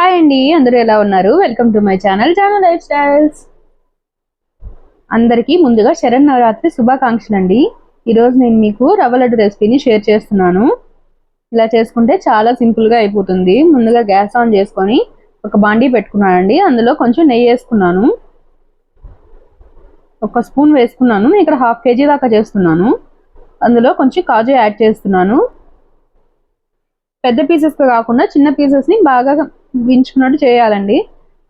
Hi అండి అందరూ ఎలా ఉన్నారు? Welcome to my channel channel lifestyles అందరికీ ముందుగా శరణ్ నవరాత్రి శుభాకాంక్షలు అండి ఈరోజు నేను మీకు రవ్వ లడ్డు రెసిపీని షేర్ చేస్తున్నాను. ఇలా చేసుకుంటే చాలా సింపుల్గా అయిపోతుంది. ముందుగా గ్యాస్ ఆన్ చేసుకొని ఒక బాండీ పెట్టుకున్నానండి. అందులో కొంచెం నెయ్యి వేసుకున్నాను. ఒక స్పూన్ వేసుకున్నాను. నేను ఇక్కడ హాఫ్ కేజీ దాకా చేస్తున్నాను. అందులో కొంచెం కాజు యాడ్ చేస్తున్నాను. పెద్ద పీసెస్గా కాకుండా చిన్న పీసెస్ని బాగా వించుకున్నట్టు చేయాలండి.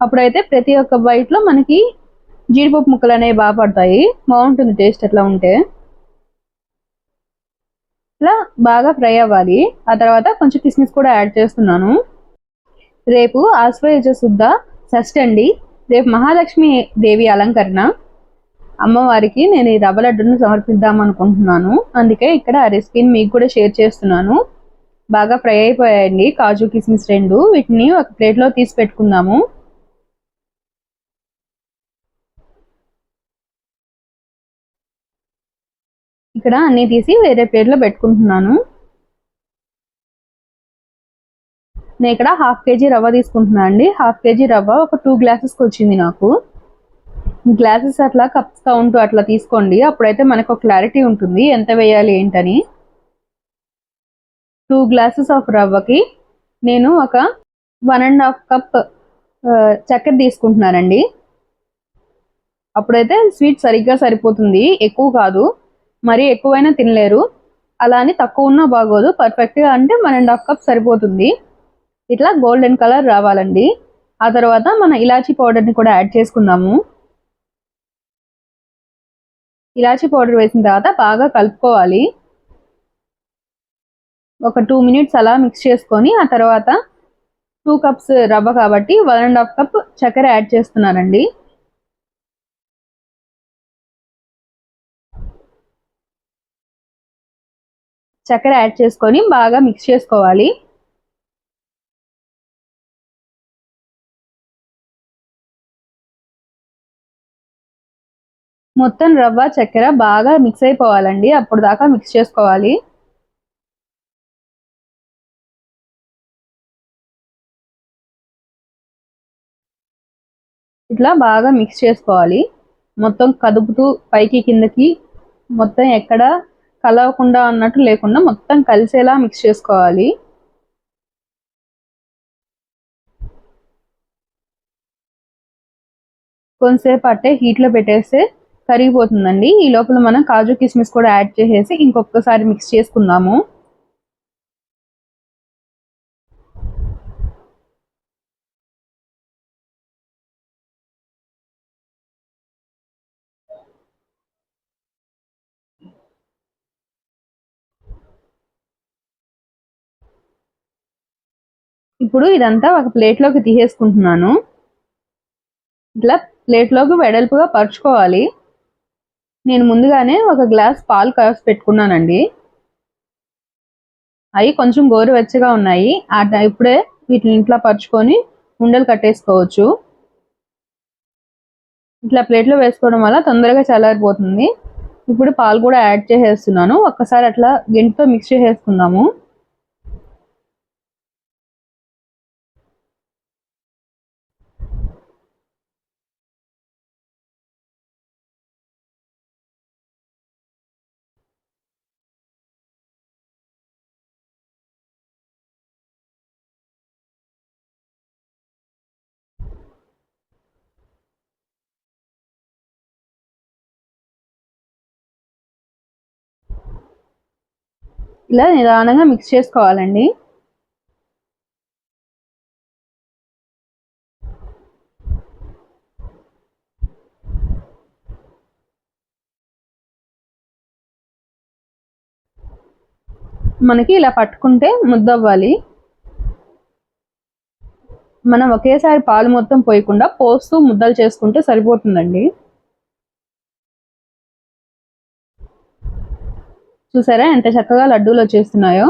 అప్పుడైతే ప్రతి ఒక్క బైట్లో మనకి జీడిపప్పు ముక్కలు అనేవి బాగా పడతాయి. బాగుంటుంది టేస్ట్ ఎట్లా ఉంటే. ఇలా బాగా ఫ్రై అవ్వాలి. ఆ తర్వాత కొంచెం కిస్మిస్ కూడా యాడ్ చేస్తున్నాను. రేపు ఆశ్వయుజ శుద్ధ షష్ఠి అండి. రేపు మహాలక్ష్మి దేవి అలంకరణ. అమ్మవారికి నేను ఈ రవ్వ లడ్డును సమర్పిద్దాం అనుకుంటున్నాను. అందుకే ఇక్కడ ఆ రెసిపీని మీకు కూడా షేర్ చేస్తున్నాను. బాగా ఫ్రై అయిపోయాయండి. కాజు కిస్మిస్ రెండు. వీటిని ఒక ప్లేట్లో తీసి పెట్టుకుందాము. ఇక్కడ అన్ని తీసి వేరే ప్లేట్లో పెట్టుకుంటున్నాను. నేను ఇక్కడ హాఫ్ కేజీ రవ్వ తీసుకుంటున్నాను అండి. హాఫ్ కేజీ రవ్వ ఒక టూ గ్లాసెస్కి వచ్చింది నాకు. గ్లాసెస్ అట్లా కప్స్ కౌంట్ అట్లా తీసుకోండి. అప్పుడైతే మనకు క్లారిటీ ఉంటుంది. ఎంత వేయాలి ఏంటని. టూ గ్లాసెస్ ఆఫ్ రవ్వకి నేను ఒక వన్ అండ్ హాఫ్ కప్ చక్కెర తీసుకుంటున్నానండి. అప్పుడైతే స్వీట్ సరిగ్గా సరిపోతుంది. ఎక్కువ కాదు. మరీ ఎక్కువైనా తినలేరు. అలా అని తక్కువ ఉన్నా బాగోదు. పర్ఫెక్ట్గా అంటే వన్ అండ్ హాఫ్ కప్ సరిపోతుంది. ఇట్లా గోల్డెన్ కలర్ రావాలండి. ఆ తర్వాత మన ఇలాచీ పౌడర్ని కూడా యాడ్ చేసుకుందాము. ఇలాచీ పౌడర్ వేసిన తర్వాత బాగా కలుపుకోవాలి. ఒక టూ మినిట్స్ అలా మిక్స్ చేసుకొని ఆ తర్వాత టూ కప్స్ రవ్వ కాబట్టి వన్ అండ్ హాఫ్ కప్ చక్కెర యాడ్ చేస్తున్నానండి. చక్కెర యాడ్ చేసుకొని బాగా మిక్స్ చేసుకోవాలి. మొత్తం రవ్వ చక్కెర బాగా మిక్స్ అయిపోవాలండి. అప్పుడు దాకా మిక్స్ చేసుకోవాలి. ఇట్లా బాగా మిక్స్ చేసుకోవాలి. మొత్తం కదుపుతూ పైకి కిందకి మొత్తం ఎక్కడ కలవకుండా అన్నట్టు లేకుండా మొత్తం కలిసేలా మిక్స్ చేసుకోవాలి. కొంతసేపు అట్టే హీట్లో పెట్టేస్తే కరిగిపోతుందండి. ఈ లోపల మనం కాజు కిస్మిస్ కూడా యాడ్ చేసేసి ఇంకొకసారి మిక్స్ చేసుకుందాము. ఇప్పుడు ఇదంతా ఒక ప్లేట్లోకి తీసేసుకుంటున్నాను. ఇట్లా ప్లేట్లోకి వెడల్పుగా పరుచుకోవాలి. నేను ముందుగానే ఒక గ్లాస్ పాలు కాసి పెట్టుకున్నానండి. అవి కొంచెం గోరువెచ్చగా ఉన్నాయి. ఆ ఇప్పుడే వీటిని ఇంట్లో పరుచుకొని ఉండలు కట్టేసుకోవచ్చు. ఇట్లా ప్లేట్లో వేసుకోవడం వల్ల తొందరగా చల్లారిపోతుంది. ఇప్పుడు పాలు కూడా యాడ్ చేసేస్తున్నాను. ఒక్కసారి అట్లా గింటితో మిక్స్ చేసేసుకుందాము. ఇలా నిదానంగా మిక్స్ చేసుకోవాలండి. మనకి ఇలా పట్టుకుంటే ముద్దవ్వాలి. మనం ఒకేసారి పాలు మొత్తం పోయకుండా పోస్తూ ముద్దలు చేసుకుంటే సరిపోతుందండి. చూసారా ఎంత చక్కగా లడ్డూలు వచ్చేస్తున్నాయో